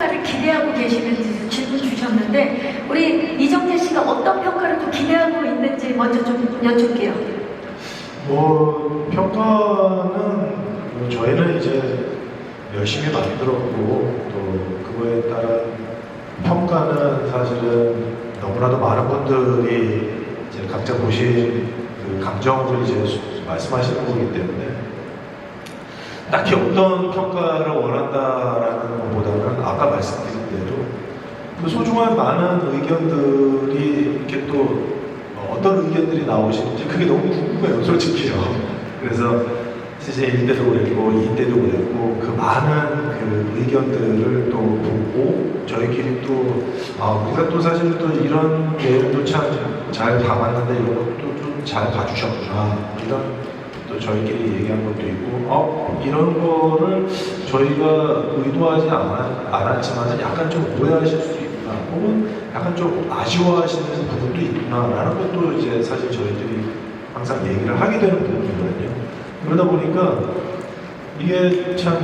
평가를 기대하고 계시는지 질문 주셨는데 우리 이정재 씨가 어떤 평가를 또 기대하고 있는지 먼저 좀 여쭐게요. 뭐 평가는 뭐 저희는 이제 열심히 만들었고 또 그거에 따른 평가는 사실은 너무나도 많은 분들이 이제 각자 보신 그 감정을 이제 수- 말씀하시는 거기 때문에 딱히 어떤 평가를 원한다라는 그 소중한 많은 의견들이 이렇게 또 어, 어떤 의견들이 나오시는지 그게 너무 궁금해요, 솔직히요. 그래서 시즌 1 때도 그랬고 2 때도 그랬고 그 많은 그 의견들을 또 보고 저희끼리 또 아, 우리가 또 사실 또 이런 내용도 참 잘 담았는데 이런 것도 좀 잘 봐주셨구나 이런 또 저희끼리 얘기한 것도 있고 어 이런 거를 저희가 의도하지 않았, 않았지만 약간 좀 오해하실 수도 있구나 혹은 약간 좀 아쉬워하시는 부분도 있구나라는 것도 이제 사실 저희들이 항상 얘기를 하게 되는 부분이거든요. 그러다 보니까 이게 참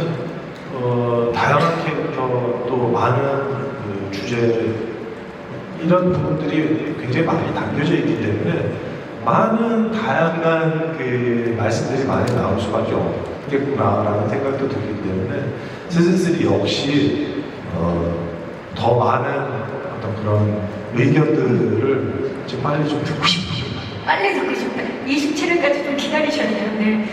어, 다양한 캐릭터 또 많은 그 주제 이런 부분들이 굉장히 많이 담겨져 있기 때문에 많은 다양한 그 말씀들이 많이 나올 수밖에 없겠구나라는 생각도 들기 때문에 시즌3 역시 어, 더 많은 어떤 그런 의견들을 좀 빨리 좀 듣고 싶어요. 빨리 듣고 싶다. 27일까지 좀 기다리셨네요. 네.